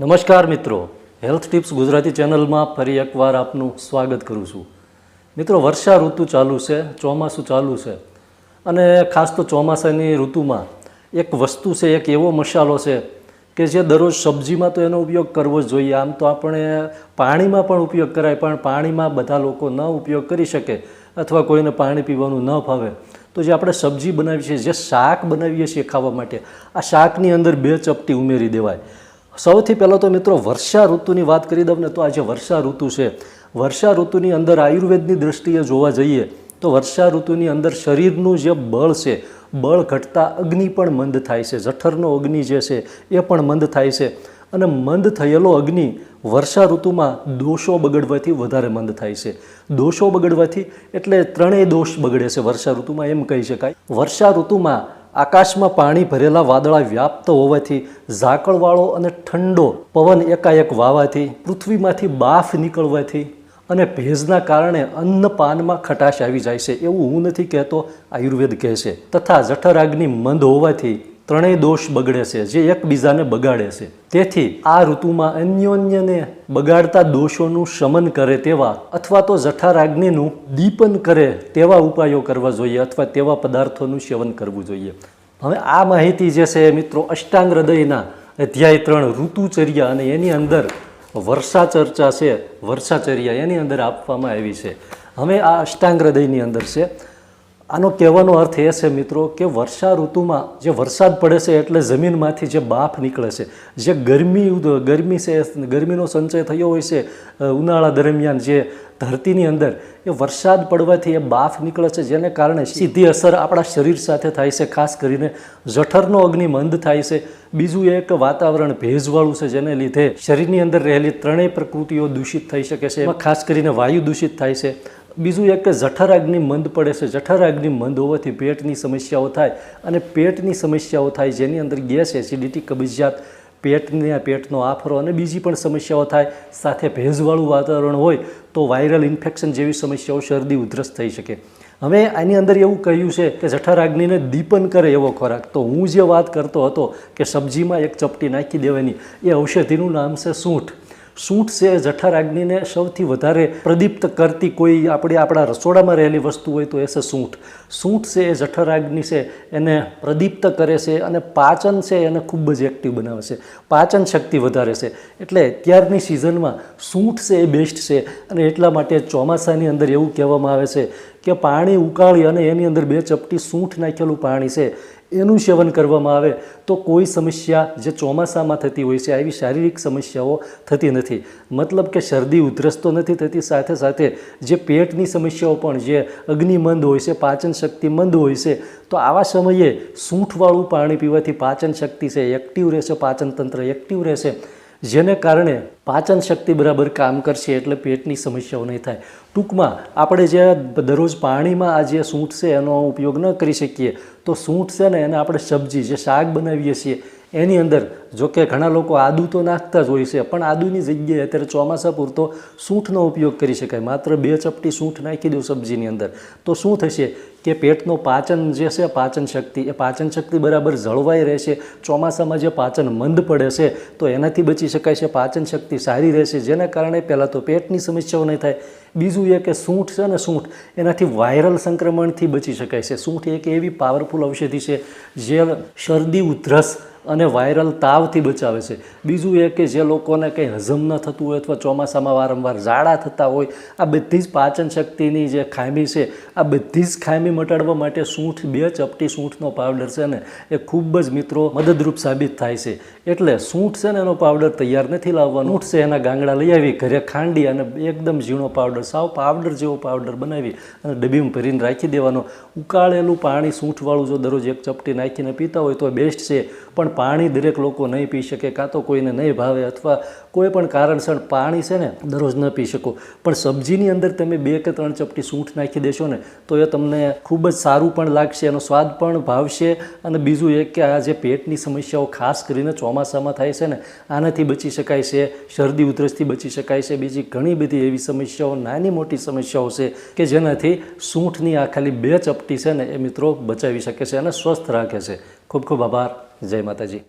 નમસ્કાર મિત્રો. Health tips Gujarati ચેનલમાં ફરી એકવાર આપનું સ્વાગત કરું છું. મિત્રો, વર્ષા ઋતુ ચાલુ છે, ચોમાસું ચાલુ છે. અને ખાસ તો ચોમાસાની ઋતુમાં એક વસ્તુ છે, એક એવો મસાલો છે કે જે દરરોજ સબ્જીમાં તો એનો ઉપયોગ કરવો જ જોઈએ. આમ તો આપણે પાણીમાં પણ ઉપયોગ કરાય, પણ પાણીમાં બધા લોકો ન ઉપયોગ કરી શકે અથવા કોઈને પાણી પીવાનું ન ફાવે. તો જે આપણે સબ્જી બનાવીએ છીએ, જે શાક બનાવીએ છીએ ખાવા માટે, આ શાકની અંદર બે ચપટી ઉમેરી દેવાય. સૌથી પહેલાં તો મિત્રો વર્ષા ઋતુની વાત કરી દઉં ને તો આજે વર્ષા ઋતુ છે. વર્ષા ઋતુની અંદર આયુર્વેદની દ્રષ્ટિએ જોવા જઈએ તો વર્ષા ઋતુની અંદર શરીરનું જે બળ છે, બળ ઘટતા અગ્નિ પણ મંદ થાય છે. જઠરનો અગ્નિ જે છે એ પણ મંદ થાય છે. અને મંદ થયેલો અગ્નિ વર્ષા ઋતુમાં દોષો બગડવાથી વધારે મંદ થાય છે. દોષો બગડવાથી એટલે ત્રણેય દોષ બગડે છે વર્ષા ઋતુમાં, એમ કહી શકાય. વર્ષા ઋતુમાં આકાશમાં પાણી ભરેલા વાદળા વ્યાપ્ત હોવાથી ઝાકળવાળો અને ઠંડો પવન એકાએક વાવાથી પૃથ્વીમાંથી બાફ નીકળવાથી અને ભેજના કારણે અન્ન પાનમાં ખટાશ આવી જાય છે એવું હું નથી કહેતો, આયુર્વેદ કહે છે. તથા જઠરાગ્નિ મંદ હોવાથી ત્રણેય દોષ બગડે છે, જે એકબીજાને બગાડે છે. તેથી આ ઋતુમાં અન્યોન્યને બગાડતા દોષોનું શમન કરે તેવા અથવા તો જઠરાગ્નિનું દીપન કરે તેવા ઉપાયો કરવા જોઈએ અથવા તેવા પદાર્થોનું સેવન કરવું જોઈએ. હવે આ માહિતી જે છે મિત્રો, અષ્ટાંગ હૃદયના અધ્યાય ત્રણ, ઋતુચર્યા અને એની અંદર વર્ષા ચર્ચા છે, વર્ષાચર્યા એની અંદર આપવામાં આવી છે. હવે આ અષ્ટાંગ હૃદયની અંદર છે. આનો કહેવાનો અર્થ એ છે મિત્રો કે વર્ષા ઋતુમાં જે વરસાદ પડે છે એટલે જમીનમાંથી જે બાફ નીકળે છે, જે ગરમી ગરમી છે, ગરમીનો સંચય થયો હોય છે ઉનાળા દરમિયાન જે ધરતીની અંદર, એ વરસાદ પડવાથી એ બાફ નીકળે છે, જેને કારણે સીધી અસર આપણા શરીર સાથે થાય છે, ખાસ કરીને જઠરનો અગ્નિ મંદ થાય છે. બીજું એક વાતાવરણ ભેજવાળું છે, જેને લીધે શરીરની અંદર રહેલી ત્રણેય પ્રકૃતિઓ દૂષિત થઈ શકે છે. એમાં ખાસ કરીને વાયુ દૂષિત થાય છે. બીજું એક જઠરાગ્નિ મંદ પડે છે. જઠરાગ્નિ મંદ હોવાથી પેટની સમસ્યાઓ થાય અને પેટની સમસ્યાઓ થાય જેની અંદર ગેસ, એસિડિટી, કબજિયાત, પેટને, પેટનો આફરો અને બીજી પણ સમસ્યાઓ થાય. સાથે ભેજવાળું વાતાવરણ હોય તો વાયરલ ઇન્ફેક્શન જેવી સમસ્યાઓ શરદી, ઉધરસ થઈ શકે. હવે આની અંદર એવું કહ્યું છે કે જઠરાગ્નિને દીપન કરે એવો ખોરાક. તો હું જે વાત કરતો હતો કે સબ્જીમાં એક ચપટી નાખી દેવાની, એ ઔષધિનું નામ છે સૂંઠ. સૂંઠ છે જઠરાગ્નિને સૌથી વધારે પ્રદીપ્ત કરતી કોઈ આપણે આપણા રસોડામાં રહેલી વસ્તુ હોય તો એ છે સૂંઠ. સૂંઠ છે એ જઠરાગ્નિ છે, એને પ્રદીપ્ત કરે છે અને પાચન છે એને ખૂબ જ એક્ટિવ બનાવે છે. પાચન શક્તિ વધારે છે. એટલે અત્યારની સિઝનમાં સૂંઠ છે એ બેસ્ટ છે અને એટલા માટે ચોમાસાની અંદર એવું કહેવામાં આવે છે કે પાણી ઉકાળી અને એની અંદર બે ચપટી સૂંઠ નાખેલું પાણી છે એનું સેવન કરવામાં આવે તો કોઈ સમસ્યા જે ચોમાસામાં થતી હોય છે, આવી શારીરિક સમસ્યાઓ થતી નથી. મતલબ કે શરદી ઉધરસ તો નથી થતી, સાથે સાથે જે પેટની સમસ્યાઓ પણ, જે અગ્નિમંદ હોય છે, પાચન શક્તિ મંદ હોય છે, તો આવા સમયે સૂંઠવાળું પાણી પીવાથી પાચન શક્તિ છે એક્ટિવ રહેશે પાચનતંત્ર એક્ટિવ રહેશે. જેને કારણે પાચન શક્તિ બરાબર કામ કરશે એટલે પેટની સમસ્યાઓ નહીં થાય. ટૂંકમાં આપણે જે દરરોજ પાણીમાં આ જે સૂંઠ છે એનો ઉપયોગ ન કરી શકીએ, તો સૂંઠ છે ને એને આપણે સબ્જી, જે શાક બનાવીએ છીએ એની અંદર જો કે ઘણા લોકો આદુ તો નાખતા જ હોય છે, પણ આદુની જગ્યાએ અત્યારે ચોમાસા પૂરતો સૂંઠનો ઉપયોગ કરી શકાય. માત્ર બે ચપટી સૂંઠ નાખી દો સબ્જીની અંદર. તો શું થશે કે પેટનો પાચન જે છે, પાચન શક્તિ, એ પાચન શક્તિ બરાબર જળવાઈ રહેશે, ચોમાસામાં જે પાચન મંદ પડે છે, તો એનાથી બચી શકાય છે, પાચન શક્તિ સારી રહેશે. જેના કારણે પહેલાં તો પેટની સમસ્યાઓ નહીં થાય. બીજું એ કે સૂંઠ છે ને સૂંઠ, એનાથી વાયરલ સંક્રમણથી બચી શકાય છે. સૂંઠ એક એવી પાવરફુલ ઔષધિ છે, જે શરદી, ઉધરસ અને વાયરલ તાવથી બચાવે છે. બીજું એ કે જે લોકોને કંઈ હજમ ન થતું હોય અથવા ચોમાસામાં વારંવાર ઝાડા થતા હોય, આ બધી જ પાચન શક્તિની જે ખામી છે, આ બધી જ ખામી મટાડવા માટે સૂંઠ, બે ચપટી સૂંઠનો પાવડર છે ને, એ ખૂબ જ મિત્રો મદદરૂપ સાબિત થાય છે. એટલે સૂંઠ છે ને, એનો પાવડર તૈયાર નથી લાવવાનો. સૂંઠ છે, એના ગાંગડા લઈ આવી, ઘરે ખાંડી અને એકદમ ઝીણો પાવડર, સાવ પાવડર જેવો પાવડર બનાવી અને ડબ્બીમાં ભરીને રાખી દેવાનો. ઉકાળેલું પાણી સૂંઠવાળું જો દરરોજ એક ચપટી નાખીને પીતા હોય તો બેસ્ટ છે. પણ દરેક લોકો નહીં પી શકે, કાં તો કોઈને નહીં ભાવે અથવા કોઈ પણ કારણસર પાણી છે ને દરરોજ ન પી શકો. પણ સબ્જીની અંદર તમે બે કે ત્રણ ચપટી સૂંઠ નાખી દેશો ને, તો એ તમને ખૂબ જ સારું પણ લાગશે, એનો સ્વાદ પણ ભાવશે અને બીજું એક કે આ જે પેટની સમસ્યાઓ ખાસ કરીને ચોમાસામાં થાય છે ને, આનાથી બચી શકાય છે, શરદી ઉધરસથી બચી શકાય છે, બીજી ઘણી બધી એવી સમસ્યાઓ, નાની મોટી સમસ્યાઓ છે કે જેનાથી સૂંઠની આ ખાલી બે ચપટી છે ને એ મિત્રો બચાવી શકે છે અને સ્વસ્થ રાખે છે. ખૂબ ખૂબ આભાર. જય માતાજી